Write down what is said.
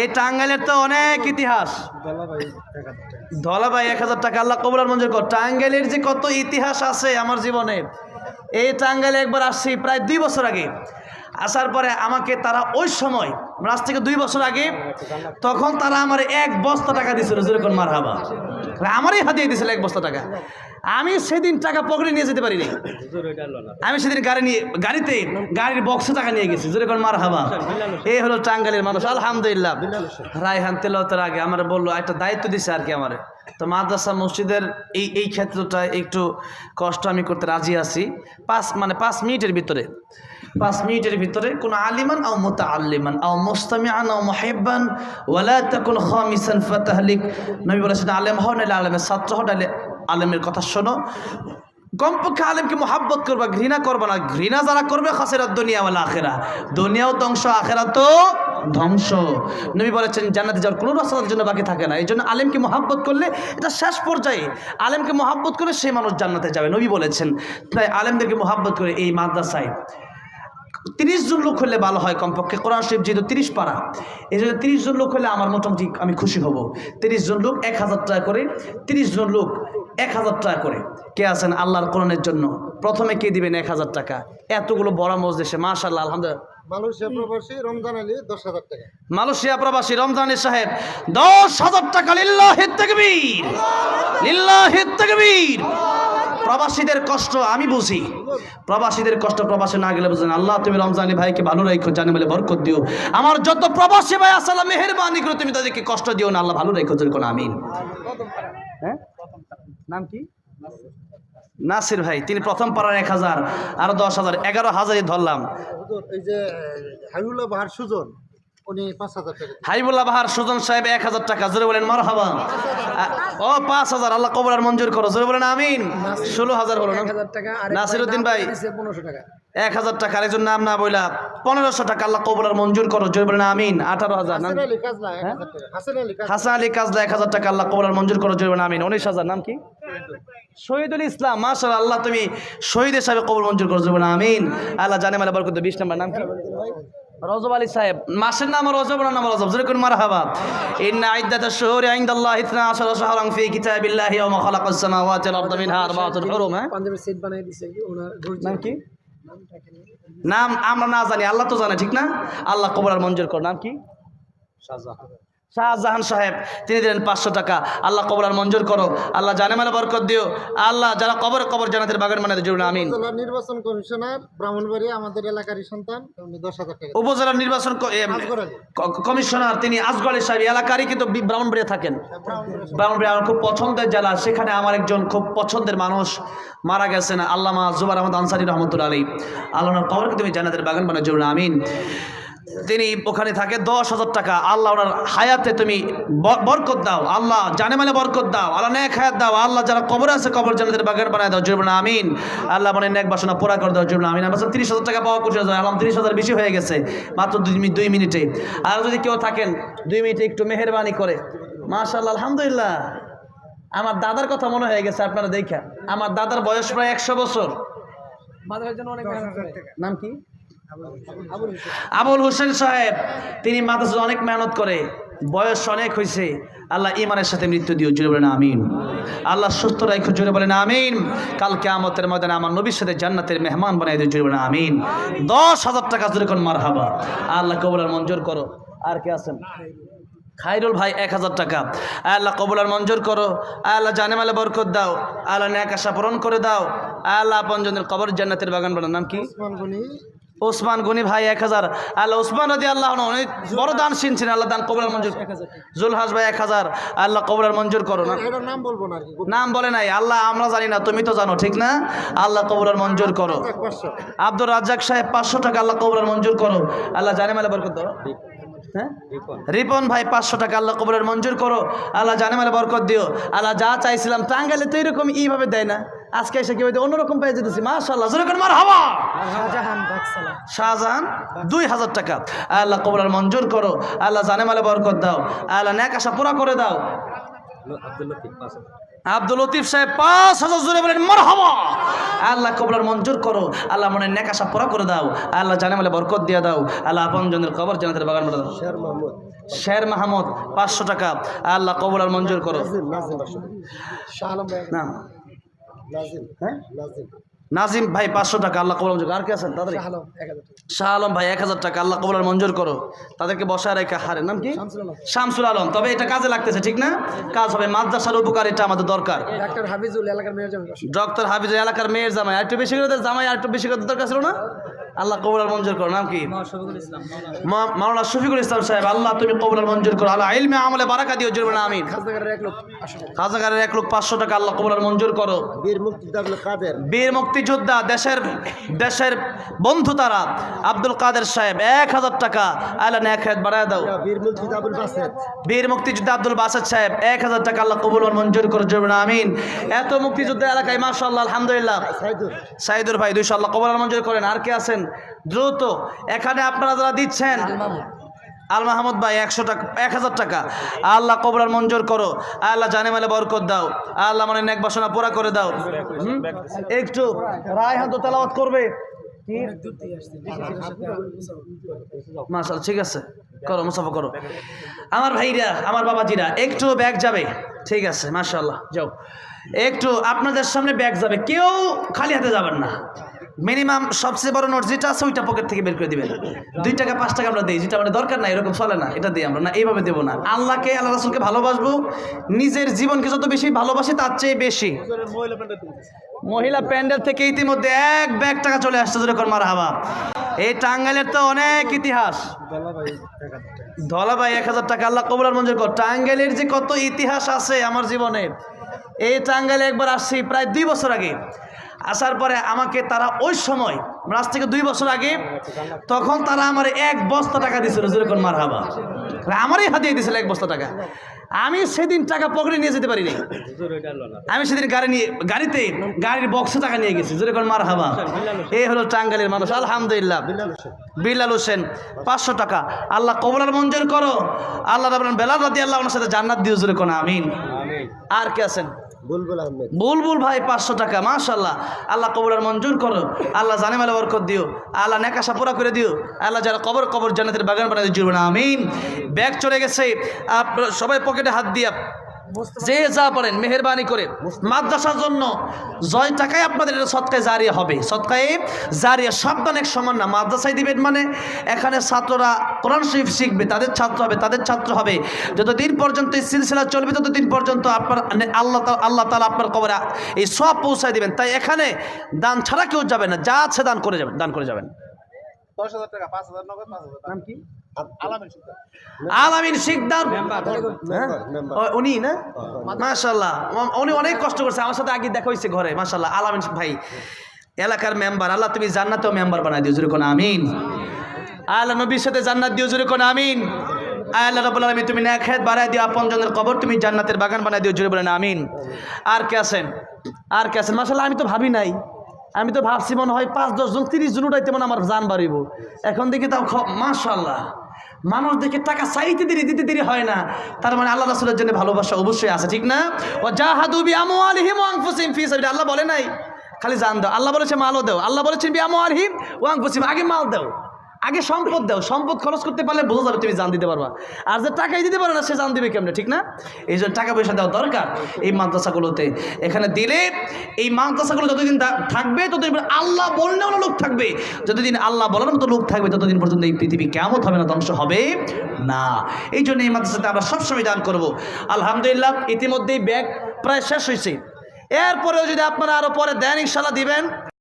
এই টাঙ্গাইলের তো অনেক ইতিহাস। ধলাভাই এক হাজার টাকা, আল্লাহ কবুলার মঞ্জুর কর। টাঙ্গাইলের যে কত ইতিহাস আছে আমার জীবনে, এই টাঙ্গাইলে একবার আসছি প্রায় দুই বছর আগে। আসার পরে আমাকে তারা ওই সময় আজ থেকে দুই বছর আগে, তখন তারা আমার এক বস্তা টাকা দিয়েছিল যেরকম মার হাবা আমারই হাতিয়ে দিয়েছিল এক বস্তা টাকা। আমি সেদিন টাকা পকেটে নিয়ে যেতে পারিনি। আমি সেদিন গাড়ি নিয়ে গাড়িতে গাড়ির বক্সে টাকা নিয়ে গেছি। যেরকম মার হাবা এই হলো টাঙ্গাইলের মানুষ। আলহামদুলিল্লাহ। রায়হান তেলতের আগে আমার বলল একটা দায়িত্ব দিছে আর কি আমার। তো মাদ্রাসা মসজিদের এই এই ক্ষেত্রটা একটু কষ্ট আমি করতে রাজি আছি। পাঁচ মানে পাঁচ মিনিটের ভিতরে পাঁচ মিনিটের ভিতরে কোন আলিমান আও মোতা আল্লিমান আও মোস্তামিয়ান আও মহেব্বান ওয়ালা তাকুন খামিসান ফাতাহলিক। নবী বলেছেন আলেম হও নাহলে আলেমের ছাত্র হও নাহলে আলেমের কথা শোনো। কমপক্ষে আলেমকে মোহাব্বত করবা, ঘৃণা করবা না। ঘৃণা যারা করবে খাসেরা দুনিয়া ওয়ালা আখেরা দুনিয়াও ধ্বংস আখেরা তো ধ্বংস। নবী বলেছেন, জান্নাতে যাওয়ার কোনো রাস্তা তাদের জন্য বাকি থাকে না। এই জন্য আলেমকে মহাব্বত করলে এটা শেষ পর্যায়ে। আলেমকে মোহাব্বত করে সেই মানুষ জান্নাতে যাবে, নবী বলেছেন। তাই আলেমদেরকে মোহাব্বত করে এই মাদ্রাসায়। তিরিশ জন লোক হলে ভালো হয় কমপক্ষে। কোরআন শরীফ যেহেতু তিরিশ পারা এই জন্য তিরিশ জন লোক হলে আমার মোটামুটি আমি খুশি হব। তিরিশ জন লোক এক হাজার টাকা করে, তিরিশ জন লোক এক হাজার টাকা করে। কে আছেন? আল্লাহর কোরআনের জন্য। প্রথমে কে দিবেন এক হাজার টাকা? এতগুলো বড় মসজিদে মাশাল্লাহ আলহামদুলিল্লাহ। মালয়েশিয়া প্রবাসী রমজান আলী দশ হাজার টাকা। মালয়েশিয়া প্রবাসী রমজানি সাহেব দশ হাজার টাকা লিল্লাহি তাকবীর। লিল্লাহি তাকবীর। প্রবাসীদের কষ্ট আমি বুঝি। প্রবাসীদের কষ্ট প্রবাসে না গেলে বুঝেন আল্লাহ তুমি রমজানি ভাইকে ভালো রাখো জানি বলে বরকত দিও। আমার যত প্রবাসী ভাই আসলে মেহরবানি করে তুমি তাদেরকে কষ্ট দিও না। আল্লাহ ভালো রাখো যেরকম আমিন। হ্যাঁ? নাম কি? নাসির ভাই তিনি প্রথম পাড়ার এক হাজার আরও দশ হাজার এগারো হাজারই ধরলাম। এই যে হাবিবুল্লাহ বাহার সুজন হাইবুল্লাহ বাহার সুজন সাহেব এক হাজার টাকা জোরে বলেন মার হাবা ও পাঁচ হাজার আল্লাহ কবর আর মঞ্জুর করো জোরে বলেন আমিন। ষোলো হাজার হলো নাসিরুদ্দিন ভাই এক হাজার টাকা আরেকজন নাম না বইলা পনেরোশো টাকা আল্লাহ কবর আর মঞ্জুর করো জোরে বলেন আমিন। আঠারো হাজার হাসান আলী কাজলা এক হাজার টাকা। আল্লাহ কবর আর মঞ্জুর করো জোরে বলেন আমিন। উনিশ হাজার নাম কি? শহীদুল ইসলাম মাশাল আল্লাহ তুমি শহীদ হিসাবে কবর মঞ্জুর করো জোরে বলেন আমিন। আল্লাহ জানে মালা বরকত বিশ নাম্বার নাম কি? রজব আলী সাহেব মাসের নাম রজব না নাম রজব? যেরকম মারহাবাত ইন্না আইদ্দাত আশ-শুহুরি ইনদাল্লাহ ইথনা আশারা শাহরান ফি কিতাবিল্লাহি ওয়া মা খালাকাস সামাওয়াতি ওয়াল আরদা মিনহা আরবাতুল হুরুম হ্যাঁ? পাঞ্জাবের সেট বানিয়ে দিছে ওনার নাম কি? নাম আমরা না জানি আল্লাহ তো জানে ঠিক না? আল্লাহ কবর আর মঞ্জুর কর নাম কি? শাহজাহান সাহেব তিনি দিলেন পাঁচশো টাকা। আল্লাহ কবর আর মঞ্জুর করো। আল্লাহ জানে মানে বরকত দিও। আল্লাহ যারা কবর কবর জানাতের বাগান মানে জুড়ুন আমিন। নির্বাচন কমিশনার ব্রাহ্মণবাড়িয়া আমাদের এলাকারই সন্তান দশ হাজার টাকা উপজেলা নির্বাচন কমিশনার তিনি আজগড়ে সাহেব এলাকারই কিন্তু ব্রাহ্মণবাড়িয়া থাকেন। ব্রাহ্মণবাড়িয়া। আমার খুব পছন্দের জেলা। সেখানে আমার একজন খুব পছন্দের মানুষ মারা গেছেন আল্লামা জুবার আহমদ আনসারি রহমতুল্লা আলী আল্লাহর কবরকে তুমি জান্নাতের বাগান বানা জরুন আমিন। তিনি ওখানে থাকে দশ হাজার টাকা। আল্লাহ ওনার হায়াতে তুমি বরকত দাও। আল্লাহ জানে মানে বরকত দাও। আল্লাহ নেক হায়াত দাও। আল্লাহ যারা কবর আছে কবর জান্নাতের বাগান বানায় দাও জরুন আমিন। আল্লাহ মানে নেক বাসনা পুরা করে দাও জরুন আমিন। আমার তিরিশ হাজার টাকা পাওয়া করছে আল্লাহ তিরিশ হাজার বেশি হয়ে গেছে। মাত্র দুই মিনিট দুই মিনিটে। আর যদি কেউ থাকেন দুই মিনিটে একটু মেহরবানি করে। মাশাল্লাহ আলহামদুলিল্লাহ। আমার দাদার কথা মনে হয়ে গেছে আপনারা দেখা আমার দাদার বয়স প্রায় একশো বছর। নাম কি? আবুল হোসেন সাহেব, তিনি মাদ্রাসা অনেক মেহনত করে, বয়স অনেক হয়েছে। আল্লাহ ইমানের সাথে মৃত্যু দিও জুড়ে বলেন আমিন। আল্লাহ সুস্থ রাখো জুড়ে বলেন আমিন। কালকে কেয়ামতের ময়দানে আমার নবীর সাথে জান্নাতের মেহমান বানাই দিও জুড়ে বলেন আমিন। দশ হাজার টাকা জুড়ে কোন মার হাবা আল্লাহ কবুল আর মঞ্জুর করো। আর কে আছেন? খাইরুল ভাই, এক হাজার টাকা। আল্লাহ কবুলার মঞ্জুর করো। আল্লাহ জানে মালে বরকত দাও। আল্লাহ ন্যাক আশা পূরণ করে দাও। আল্লাহ আপনজনের কবর জান্নাতের বাগান বানার নাম কি? ওসমান গনি ভাই এক হাজার। আল্লাহ ওসমান রদি আল্লাহ অনেক বড় দান শুনছেন আল্লাহ দান কবুল আর মঞ্জুর জুলহাস ভাই এক হাজার আল্লাহ কবুল মঞ্জুর করো না। নাম বলব না নাম বলে নাই আল্লাহ আমরা জানি না তুমি তো জানো ঠিক না? আল্লাহ কবুল আর মঞ্জুর করো। আব্দুর রাজ্জাক সাহেব পাঁচশো টাকা আল্লাহ কবুল আর মঞ্জুর করো। আল্লাহ জানে মালে বরকত দাও। হ্যাঁ? রিপন। ভাই পাঁচশো টাকা আল্লাহ কবরের মঞ্জুর করো। আল্লাহ জানে মালে বরকত দিও। আল্লাহ যা চাইছিলাম টাঙ্গাইলে তো এরকম এইভাবে দেয় না। আজকে এসে কি হয়তো অন্যরকম পেয়ে যেতেছি? মাশাল্লাহ মার হাওয়া শাহজাহান দুই হাজার টাকা। আল্লাহ কবরের মঞ্জুর করো আল্লাহ জানে মালে বরকত দাও আল্লাহ ন্যাক আশা পুরা করে দাও। আব্দুল লতিফ সাহেব পাঁচ হাজার জোরে বলেন মর হওয়া আল্লাহ কবলার মঞ্জুর করো আল্লাহ মনে নেকাশা পুরা করে দাও আল্লাহ জানে মালে বরকত দিয়ে দাও আল্লাহ আপন জনের কবর জানাতের বাগান করে দাও শের মাহমুদ পাঁচশো টাকা আল্লাহ কবুল আর মঞ্জুর করো। না। হ্যাঁ? নাজিম। ভাই পাঁচশো টাকা আল্লাহ কবুল মঞ্জুর আর কে আছেন? তাদের শাহ আলম ভাই এক হাজার টাকা আল্লাহ কবুল মঞ্জুর করো। তাদেরকে বসায় রেখে হারের নাম কি? শামসুল আলম। তবে এটা কাজে লাগতেছে ঠিক না? কাজ হবে। মাদ্রাসার উপকার এটা আমাদের দরকার। ডক্টর হাফিজুল এলাকার মেয়ের জামাই ডক্টর হাফিজুল এলাকার মেয়ের জামাই। আর একটু বেশি করে জামাই আর একটু বেশি করে দরকার ছিল না? আল্লাহ কবুল আর মঞ্জুর করো নাম কি? মাওলানা শফিকুল ইসলাম সাহেব আল্লাহ তুমি কবুল আর মঞ্জুর করো। আল্লাহ ইলমে আমলে বারাকা দিও না আমিন। খাজাগারের এক লোক পাঁচশো টাকা। আল্লাহ কবুল আর মঞ্জুর করো। বীর মুক্তিযোদ্ধা কাদের। বীর মুক্তিযোদ্ধা দেশের দেশের বন্ধু তারা আব্দুল কাদের সাহেব এক হাজার টাকা। আল্লাহ এক হাজার বাড়ায় দাও। বীর মুক্তিযোদ্ধা আব্দুল বাসাদ। সাহেব এক হাজার টাকা আল্লাহ কবুল আর মঞ্জুর করো না আমিন। এত মুক্তিযোদ্ধা এলাকায় মাশাআল্লাহ আলহামদুলিল্লাহ। সাইদুর। ভাই দুইশো আল্লাহ কবর আর মঞ্জুর করেন। আর কে আছেন? দ্রুত। এখানে আপনারা যারা দিচ্ছেন আল মাহমুদ ভাই একশো টাকা এক হাজার টাকা। আল্লাহ কবর আর মঞ্জুর করো। আল্লাহ জানে মালে বরকত দাও। আল্লাহ মানে নেক বাসনা পুরা করে দাও। একটু রায় হাত তেলাওয়াত করবে? মাসাল ঠিক আছে। করো মুসাফা করো। আমার ভাইরা আমার বাবাজিরা একটু ব্যাগ যাবে। ঠিক আছে মাশাল্লাহ যাও। একটু আপনাদের সামনে ব্যাগ যাবে। কেউ খালি হাতে যাবেন না। মিনিমাম সবচেয়ে বড় নোট যেটা আছে ওইটা পকেট থেকে বের করে দিবেন। দুই টাকা, পাঁচ টাকা আমরা দিই, যেটা মানে দরকার না এরকম চলে না, এটা দিই আমরা, না, এইভাবে দেবো না। আল্লাহকে আল্লাহ রাসুলকে ভালোবাসবো, নিজের জীবনকে যত বেশি ভালোবাসি তার চেয়ে বেশি। মহিলা প্যান্ডেল থেকে ইতিমধ্যে এক ব্যাগ টাকা চলে আসছে যেরকম মার হাবা এই টাঙ্গাইলের তো অনেক ইতিহাস। ধলাভাই এক হাজার টাকা, আল্লাহ কবুলার মঞ্জুর কর। টাঙ্গাইলের যে কত ইতিহাস আছে আমার জীবনে, এই টাঙ্গাইলে একবার আসছি, প্রায় দুই বছর আগে। আসার পরে আমাকে তারা ওই সময় আজ থেকে দুই বছর আগে, তখন তারা আমার এক বস্তা টাকা দিয়েছিল যেরকম মার হাবা আমারই হাতিয়ে দিয়েছিল এক বস্তা টাকা। আমি সেদিন টাকা পকেটে নিয়ে যেতে পারিনি। আমি সেদিন গাড়ি নিয়ে, গাড়িতে, গাড়ির বক্সে টাকা নিয়ে গেছি যেরকম মার হাবা এই হলো টাঙ্গাইলের মানুষ, আলহামদুলিল্লাহ। বিল্লাল হোসেন, পাঁচশো টাকা। আল্লাহ কবলার মঞ্জুর করো। আল্লাহ বেলাল রাদি আল্লাহ ওনার সাথে জান্নাত দিও, জোরে কোন, আমিন। আর কে আছেন? বুলবুল ভাই পাঁচশো টাকা মাশাল্লাহ আল্লাহ কবরের মঞ্জুর করো আল্লাহ জানে মালে বরকত দিও, আল্লাহ নেকাশা পুরা করে দিও, আল্লাহ যারা কবর কবর জানাতের বাগান বানাতে জুড়বে না আমিন। ব্যাগ চলে গেছে আপনার সবাই পকেটে হাত দিয়া যে যা পারেন মেহরবানি করে। মাদ্রাসার জন্য জয় টাকায় আপনাদের এটা সৎকায় জারিয়া হবে। সৎকায় জারিয়া সাবধান এক সমান না। মাদ্রাসায় দিবেন মানে এখানে ছাত্ররা কোরআন শরীফ শিখবে তাদের ছাত্র হবে তাদের ছাত্র হবে। যতদিন পর্যন্ত এই সিলসিলা চলবে ততদিন পর্যন্ত আপনার মানে আল্লাহ তা- আল্লাহ তালা আপনার কবরে এই সব পৌঁছায় দিবেন। তাই এখানে দান ছাড়া কেউ যাবে না। যা আছে দান করে যাবেন দান করে যাবেন। দশ হাজার টাকা পাঁচ হাজার নগদ পাঁচ হাজার নাম কি? আলামিন শিকদার। হ্যাঁ? উনি না? মাশাল্লাহ উনি অনেক কষ্ট করছে। আমার সাথে আগে দেখা হয়েছে ঘরে। মাশাল্লাহ আলামিন ভাই এলাকার মেম্বার। আল্লাহ তুমি জান্নাতেও মেম্বার বানাই দিও। জুরে কোন আমিন। আল্লাহ নবীর সাথে জান্নাত দিও। জুরে কোন আমিন। আল্লাহ রব্বুল আলামিন তুমি নেখাত বানাই দিও। আপন জনের কবর তুমি জান্নাতের বাগান বানাই দিও। জুরে বলেন আমিন। আর কে আছেন? আর কে আছেন? মাশাল্লাহ আমি তো ভাবি নাই। আমি তো ভাবছি মনে হয় পাঁচ দশ জন তিরিশ জন উঠাইতে মনে আমার জান বাড়িব। এখন দেখি তাও মাশাল্লাহ মানুষ দেখে টাকা চাইতে দেরি, দিতে দেরি হয় না। তার মানে আল্লাহ রাসুলের জন্য ভালোবাসা অবশ্যই আছে, ঠিক না? ও জাহাদুবি আমু ফিস। আল্লাহ বলে নাই? খালি জান দাও। আল্লাহ বলেছে মালও দাও। আল্লাহ বলেছেন বি আমু ওয়াংফুসিম আগে মাল দাও। আগে সম্পদ দাও। সম্পদ খরচ করতে পারলে বোঝা যাবে তুমি জান দিতে পারবা। আর যে টাকাই দিতে পারো না, সে জান দিবে কেমনে, ঠিক না? এই জন্য টাকা পয়সা দেওয়া দরকার এই মাদ্রাসাগুলোতে। এখানে দিলে এই মাদ্রাসাগুলো যতদিন থাকবে, ততদিন আল্লাহ বললেও লোক থাকবে। যতদিন আল্লাহ বলার মতো লোক থাকবে, ততদিন পর্যন্ত এই পৃথিবী কেমন হবে না, ধ্বংস হবে না। এই জন্য এই মাদ্রাসাতে আমরা সবসময় দান করব। আলহামদুলিল্লাহ, ইতিমধ্যেই ব্যাগ প্রায় শেষ হয়েছে এরপরেও যদি আপনারা আরও পরে দেন ইনশাল্লাহ দিবেন।